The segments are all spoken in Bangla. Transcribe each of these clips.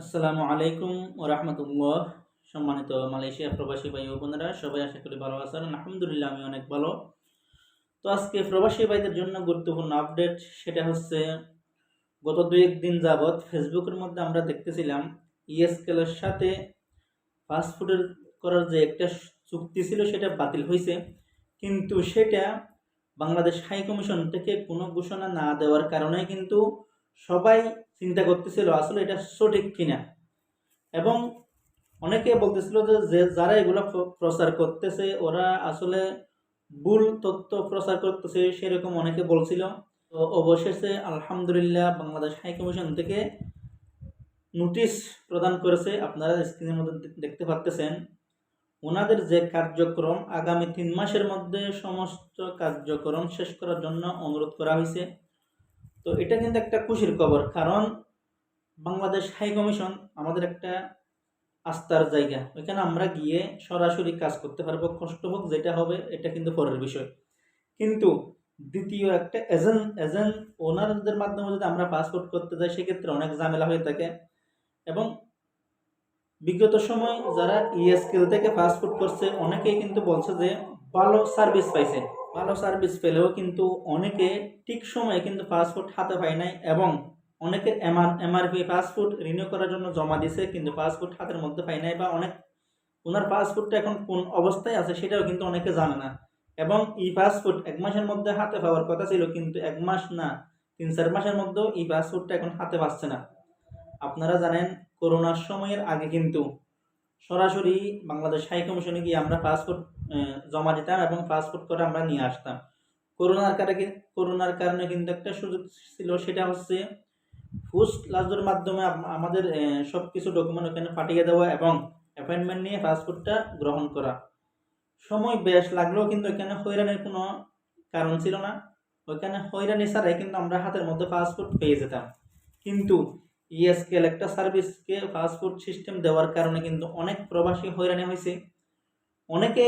আসসালামু আলাইকুম ও রহমতুল্লাহ। সম্মানিত মালয়েশিয়া প্রবাসী ভাই বোনেরা, সবাই আশা করি ভালো আছেন। আলহামদুলিল্লাহ আমি অনেক ভালো। তো আজকে প্রবাসী ভাইদের জন্য গুরুত্বপূর্ণ আপডেট সেটা হচ্ছে, গত দুই একদিন যাবৎ ফেসবুকের মধ্যে আমরা দেখতেছিলাম ইএসকেলের সাথে ফাস্টফুডের করার যে একটা চুক্তি ছিল সেটা বাতিল হয়েছে কিন্তু সেটা বাংলাদেশ হাই কমিশন থেকে কোনো ঘোষণা না দেওয়ার কারণে কিন্তু সবাই চিন্তা করতেছিল আসলে এটা সঠিক কিনা। এবং অনেকে বলতেছিল যে যারা এগুলো প্রচার করতেছে, ওরা আসলে ভুল তথ্য প্রচার করতেছে সেরকম অনেকে বলছিল। তো অবশেষে আলহামদুলিল্লাহ বাংলাদেশ হাই কমিশন থেকে নোটিশ প্রদান করেছে। আপনারা স্ক্রিনের মধ্যে দেখতে পাচ্তেছেন ওনাদের যে কার্যক্রম, আগামী তিন মাসের মধ্যে সমস্ত কার্যক্রম শেষ করার জন্য অনুরোধ করা হয়েছে। তো এটা কিন্তু একটা খুশির খবর, কারণ বাংলাদেশ হাই কমিশন আমাদের একটা আস্থার জায়গা। ওইখানে আমরা গিয়ে সরাসরি কাজ করতে পারব, কষ্ট হোক যেটা হবে, এটা কিন্তু পরের বিষয়। কিন্তু দ্বিতীয় একটা এজেন্ট এজেন্ট ওনারদের মাধ্যমে যদি আমরা পাসপোর্ট করতে যাই, সেক্ষেত্রে অনেক ঝামেলা হয়ে থাকে। এবং বিগত সময় যারা ইএসকেল থেকে পাসপোর্ট করছে, অনেকেই কিন্তু বলছে যে ভালো সার্ভিস পাইছে। ভালো সার্ভিস পেলেও কিন্তু অনেকে ঠিক সময়ে কিন্তু পাসপোর্ট হাতে পায় নাই এবং অনেকে এমআর এমআরপি পাসপোর্ট রিনিউ করার জন্য জমা দিছে, কিন্তু পাসপোর্ট হাতের মধ্যে পায় নাই বা অনেক ওনার পাসপোর্টটা এখন কোন অবস্থায় আছে সেটাও কিন্তু অনেকে জানে না। এবং ই পাসপোর্ট এক মাসের মধ্যে হাতে পাওয়ার কথা ছিল, কিন্তু এক মাস না তিন চার মাসের মধ্যেও ই পাসপোর্টটা এখন হাতে পাচ্ছে না। আপনারা জানেন, করোনার সময়ের আগে কিন্তু সরাসরি বাংলাদেশ হাই কমিশনে গিয়ে আমরা পাসপোর্ট জমা দিতাম এবং পাসপোর্ট করে আমরা নিয়ে আসতাম। করোনার কারণে করোনার কারণে কিন্তু একটা সুযোগ ছিল, সেটা হচ্ছে পোস্ট লাজের মাধ্যমে আমাদের সব কিছু ডকুমেন্ট ওখানে পাঠিয়ে দেওয়া এবং অ্যাপয়েন্টমেন্ট নিয়ে পাসপোর্টটা গ্রহণ করা। সময় বেশ লাগলেও কিন্তু এখানে হয়রানির কোনো কারণ ছিল না। ওইখানে হয়রানি ছাড়াই কিন্তু আমরা হাতের মধ্যে পাসপোর্ট পেয়ে যেতাম। কিন্তু ইএসকেল একটা সার্ভিসকে পাসপোর্ট সিস্টেম দেওয়ার কারণে কিন্তু অনেক প্রবাসী হয়রানি হয়েছে। অনেকে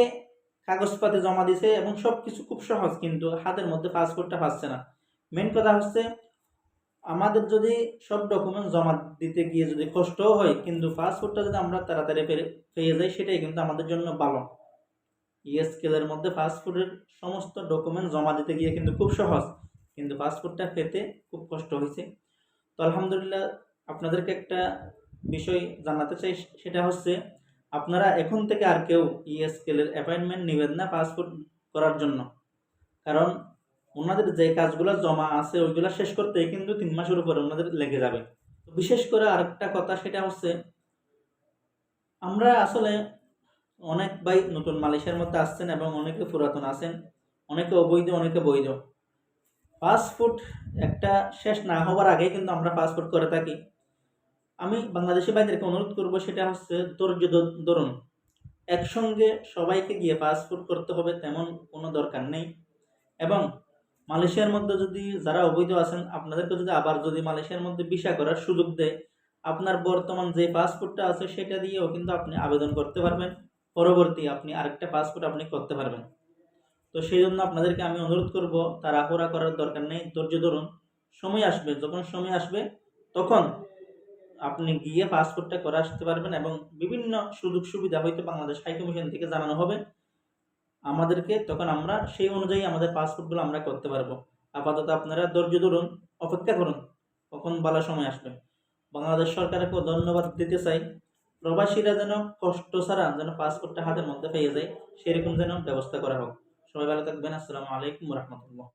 কাগজপাতি জমা দিছে এবং সব কিছু খুব সহজ, কিন্তু হাতের মধ্যে পাসপোর্টটা পাচ্ছে না। মেন কথা হচ্ছে, আমাদের যদি সব ডকুমেন্ট জমা দিতে গিয়ে যদি কষ্টও হয়, কিন্তু পাসপোর্টটা যদি আমরা তাড়াতাড়ি পেরে পেয়ে যাই, সেটাই কিন্তু আমাদের জন্য ভালো। ইএসকেলের মধ্যে পাসপোর্টের সমস্ত ডকুমেন্ট জমা দিতে গিয়ে কিন্তু খুব সহজ, কিন্তু পাসপোর্টটা পেতে খুব কষ্ট হয়েছে। তো আলহামদুলিল্লাহ আপনাদেরকে একটা বিষয় জানাতে চাই, সেটা হচ্ছে আপনারা এখন থেকে আর কেউ ইএসকেলের অ্যাপয়েন্টমেন্ট নেবেন না পাসপোর্ট করার জন্য। কারণ ওনাদের যে কাজগুলো জমা আছে, ওইগুলো শেষ করতে কিন্তু তিন মাসের উপরে ওনাদের লেগে যাবে। বিশেষ করে আরেকটা কথা, সেটা হচ্ছে আমরা আসলে অনেক ভাই নতুন মালয়েশিয়ার মধ্যে আসছেন এবং অনেকে পুরাতন আছেন, অনেকে অবৈধ, অনেকে বৈধ। পাসপোর্ট একটা শেষ না হওয়ার আগেই কিন্তু আমরা পাসপোর্ট করে থাকি। আমি বাংলাদেশি ভাইদেরকে অনুরোধ করব, সেটা হচ্ছে ধৈর্য ধরুন, একসঙ্গে সবাইকে গিয়ে পাসপোর্ট করতে হবে তেমন কোনো দরকার নেই। এবং মালয়েশিয়ার মধ্যে যদি যারা অবৈধ আছেন, আপনাদেরকে যদি আবার যদি মালয়েশিয়ার মধ্যে ভিসা করার সুযোগ দেয়, আপনার বর্তমান যে পাসপোর্টটা আছে, সেটা দিয়েও কিন্তু আপনি আবেদন করতে পারবেন। পরবর্তী আপনি আরেকটা পাসপোর্ট আপনি করতে পারবেন। তো সেই জন্য আপনাদেরকে আমি অনুরোধ করব, তাড়াহুড়া করার দরকার নেই। ধৈর্য ধরুন, সময় আসবে, যখন সময় আসবে, তখন আপনি গিয়ে পাসপোর্টটা করে আসতে পারবেন এবং বিভিন্ন সুযোগ সুবিধা হয়তো বাংলাদেশ হাই কমিশন থেকে জানানো হবে। আমাদেরকে তখন আমরা সেই অনুযায়ী আমাদের পাসপোর্টগুলো আমরা করতে পারব। আপাতত আপনারা ধৈর্য ধরুন, অপেক্ষা করুন, কখন ভালো সময় আসবে। বাংলাদেশ সরকারকেও ধন্যবাদ দিতে চাই। প্রবাসীরা যেন কষ্ট ছাড়া যেন পাসপোর্টটা হাতের মধ্যে পেয়ে যায়, সেরকম যেন ব্যবস্থা করা হোক। সবাই ভালো থাকবেন। আসসালামু আলাইকুম রহমতুল্লাহ।